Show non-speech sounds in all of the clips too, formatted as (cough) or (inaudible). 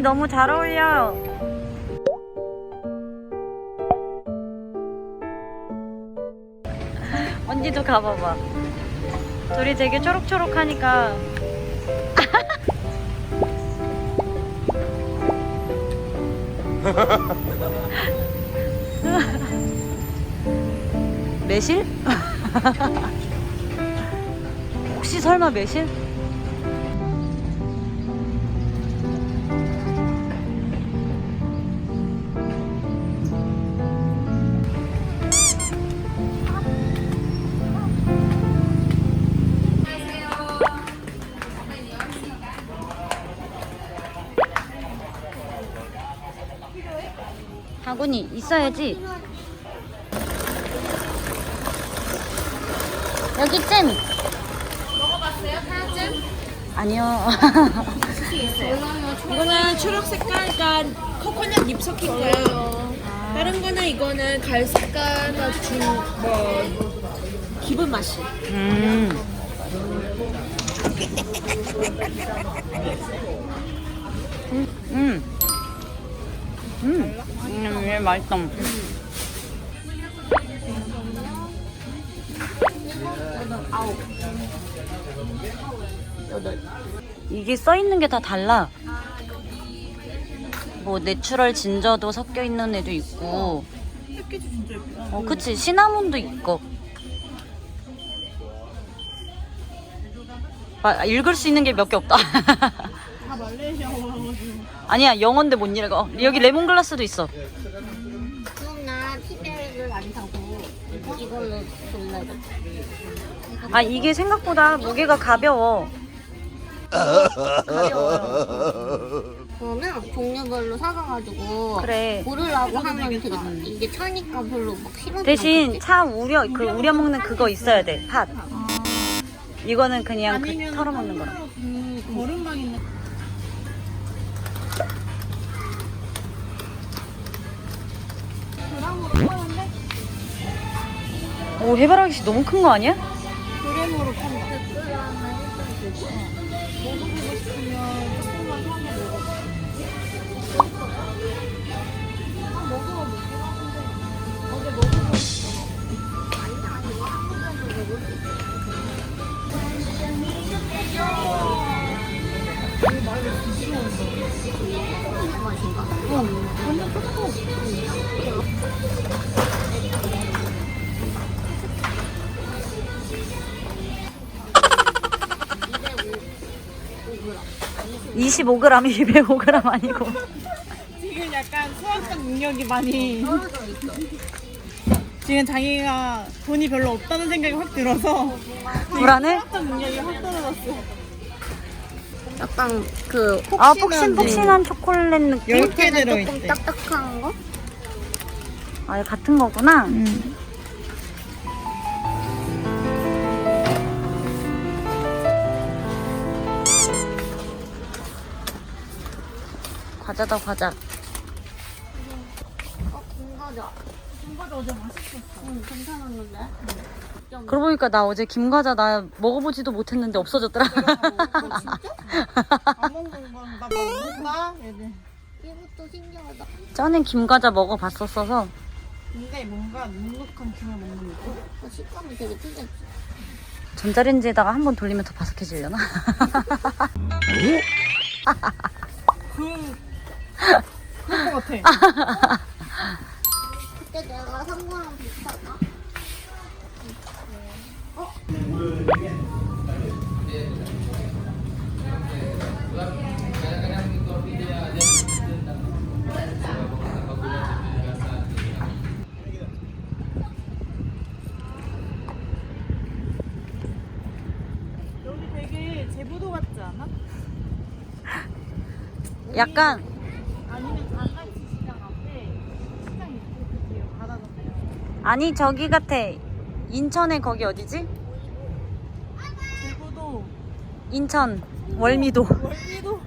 너무 잘 어울려. (laughs) 언니도 가봐봐. 둘이 되게 초록초록하니까. (laughs) 매실? (laughs) 혹시 설마 매실? 바구니 있어야지. 여기 잼. 먹어봤어요? 하얀잼? 아니요. (laughs) 이거는 초록 색깔, 그러니까 코코넛 잎 섞인 거예요. 다른 거는 이거는 갈 색깔과 중뭐 기본 맛이. 음. 음. 음. 음. 음, 얘 맛있다. 이게 써 있는 게 다 달라. 뭐 내추럴 진저도 섞여 있는 애도 있고. 패키지 진짜 예쁘다. 어, 그치. 시나몬도 있고. 마- 읽을 수 있는 게 몇 개 없다. (laughs) 아니야, 영어인데 못 읽어. 여기 레몬글라스도 있어. 그럼 나 티백을 안 사고 이걸로 골라야 아, 이게 생각보다 무게가 가벼워. 그러면 종류별로 사가가지고 그래. 고르라고 하면 되겠다. 이게 차니까 별로 막 싫어하지 대신? 차 우려, 그 우려 먹는 그거 있어야 돼. 팥. 이거는 그냥 그 털어먹는 거라. 그 거름망 있는. 오, 해바라기 씨 너무 큰 거 아니야? 그램으로 판다. 25g, 205g 아니고. 지금 약간 수학적 능력이 많이 지금 자기가 돈이 별로 없다는 생각이 확 들어서 불안해? 수학적 능력이 확 떨어졌어. 약간 그 아, 폭신폭신한 초콜릿 느낌? 열개 밑에는 들어있대. 조금 딱딱한 거? 아, 같은 거구나. 과자다, 과자. 어, 김과자. 김과자 어제 맛있었어. 응, 괜찮았는데. 그러고 보니까 나 어제 김과자 나 먹어보지도 못했는데 없어졌더라. 안 먹는 건나 먹는다. 얘네. 이것도 신기하다. 전에 김과자 먹어봤었어서 근데 뭔가 눅눅한 김을 먹는 느낌? 어, 식감이 되게 특이했지. 전자레인지에다가 한 번 돌리면 더 바삭해지려나? 그 것 같아. 그때 내가 산 거랑 비슷하다. 여기 되게 제부도 같지 않아? 약간 아니면 장갈치 시장 앞에 시장 있고 그 뒤에 바다 건너요. 아니 저기 같아. 인천에 거기 어디지? 인천 월미도. 월미도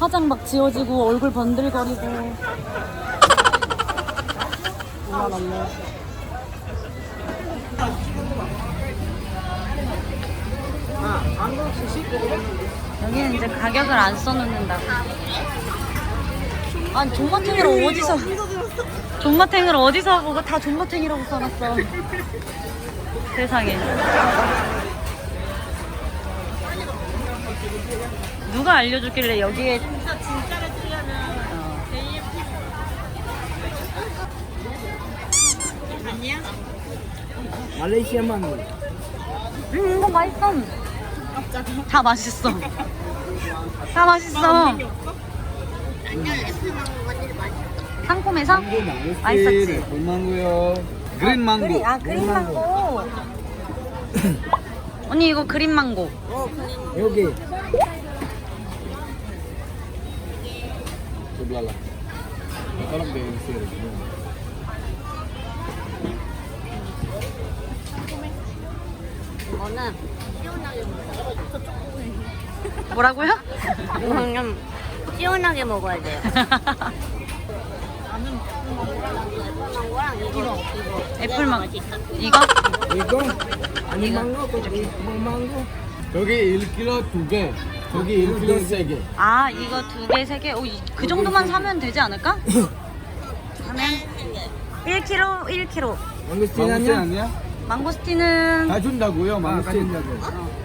화장 막 지워지고 얼굴 번들거리고. 여기는 이제 가격을 안 써놓는다고. 아니 존맛탱이를 어디서 존맛탱이를 어디서 보고 다 존맛탱이라고 써놨어. 세상에. 누가 알려줬길래 여기에 말레이시아 망고. 음, 이거 맛있어. 다 맛있어. 다 맛있어. 상콤해서? 맛있었지? 망고요. 그린 망고. 그린, 아, 그린 망고. (clears throat) 언니, 이거 그린 망고. 여기. Sebelah lah. Tolong deh isi. 이거는 뭐라고요? 그냥 시원하게 먹어야 돼요. 망고랑 이거 이거 애플망고. 이거? 이거 아니 망고 뭐 망고. 저기 1kg 두 개. 저기 1kg 세 개. 아, 이거 두 개, 세 개? 오, 이- 그 정도만 사면 되지 않을까? 하면 1kg, 1kg. 망고스틴 아니야? 망고스틴은 다 준다고요, 망고스틴.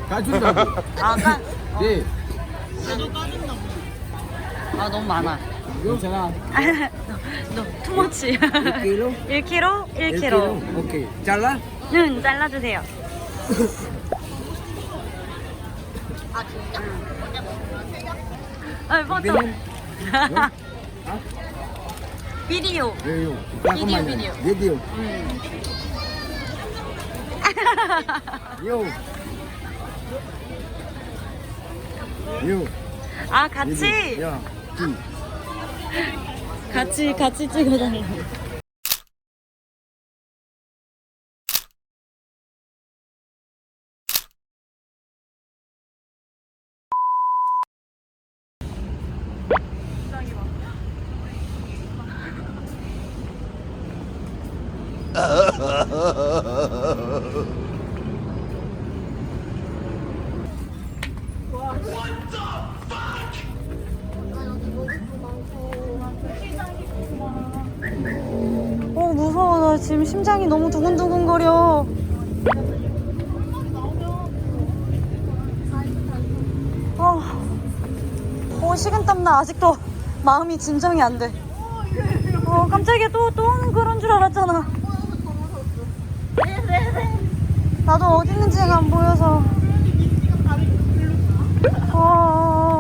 다 준다고. 아까 (laughs) 네. 아 너무 많아. 괜찮아. (laughs) 너 투머치. 1kg? 1kg, 1kg. 오케이. 잘라? 응, 잘라주세요. (laughs) 아, 포토. 비디오? 비디오. 비디오. 비디오, 비디오. 비디오. 음. 요. 요. 아, 같이? 야. 기. 같이, 같이 찍어달라고. 어, 무서워. 나 지금 심장이 너무 두근두근거려. 아, 어, 식은땀 나. 아직도 마음이 진정이 안 돼. 어, 깜짝이야. 또, 또 그런 줄 알았잖아. 나도 어디 있는지가 안 보여서. 어,